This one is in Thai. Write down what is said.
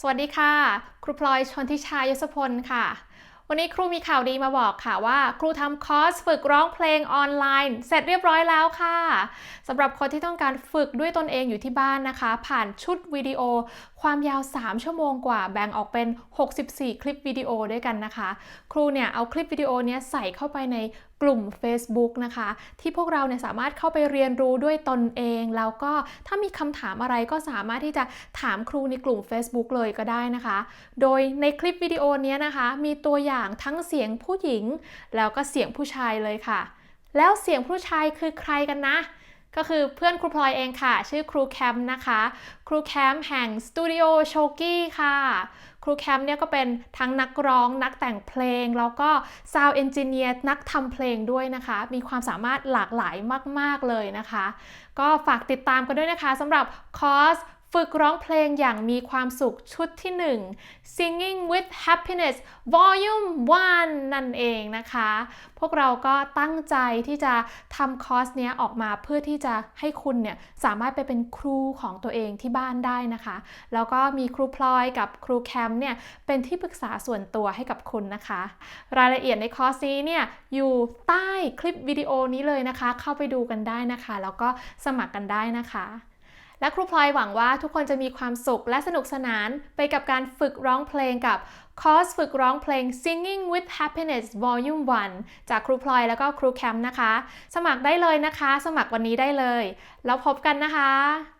สวัสดีค่ะ ครูพลอยชนทิชายศพลค่ะ วันนี้ครูมีข่าวดีมาบอกค่ะว่า ครูทำคอร์สฝึกร้องเพลงออนไลน์ เสร็จเรียบร้อยแล้วค่ะสำหรับคนที่ต้องการฝึกด้วยตนเองอยู่ที่บ้านนะคะ ผ่านชุดวิดีโอ ความยาว 3 ชั่วโมงกว่าแบ่งออกเป็น 64 คลิปวิดีโอด้วยกันนะคะ ครูเนี่ยเอาคลิปวิดีโอเนี้ยใส่เข้าไปในกลุ่ม Facebook นะคะ ที่พวกเราเนี่ยสามารถเข้าไปเรียนรู้ด้วยตนเอง แล้วก็ถ้ามีคำถามอะไรก็สามารถที่จะถามครูในกลุ่ม Facebook เลยก็ได้นะคะ โดยในคลิปวิดีโอนี้นะคะ มีตัวอย่างทั้งเสียงผู้หญิง แล้วก็เสียงผู้ชายเลยค่ะ แล้วเสียงผู้ชายคือใครกันนะ ก็คือเพื่อนครูพลอยเองค่ะ ชื่อครูแคมป์นะคะ ครูแคมป์แห่งสตูดิโอโชกี้ค่ะ ครูแคมป์เนี่ยก็เป็นทั้งนักร้อง นักแต่งเพลง แล้วก็ซาวเอนจิเนียร์นักทำเพลงด้วยนะคะ มีความสามารถหลากหลายมาก ๆ เลยนะคะ ก็ฝากติดตามกันด้วยนะคะสำหรับคอร์ส ฝึกร้องเพลงอย่างมีความสุขชุดที่ 1 Singing with Happiness Volume 1 นั่นเองนะคะ พวกเราก็ตั้งใจที่จะทำคอร์สเนี้ยออกมาเพื่อที่จะให้คุณเนี่ยสามารถไปเป็นครูของตัวเองที่บ้านได้นะคะ แล้วก็มีครูพลอยกับครูแคมป์เนี่ยเป็นที่ปรึกษาส่วนตัวให้กับคุณนะคะ รายละเอียดในคอร์สนี้เนี่ยอยู่ใต้คลิปวิดีโอนี้เลยนะคะ เข้าไปดูกันได้นะคะ แล้วก็สมัครกันได้นะคะ และครูพลอยหวังว่าทุกคนจะมีความสุขและสนุกสนานไปกับการฝึกร้องเพลงกับคอร์สฝึกร้องเพลง Singing with Happiness Volume 1 จากครูพลอยแล้วก็ครูแคมป์นะคะ สมัครได้เลยนะคะ สมัครวันนี้ได้เลย แล้วพบกันนะคะ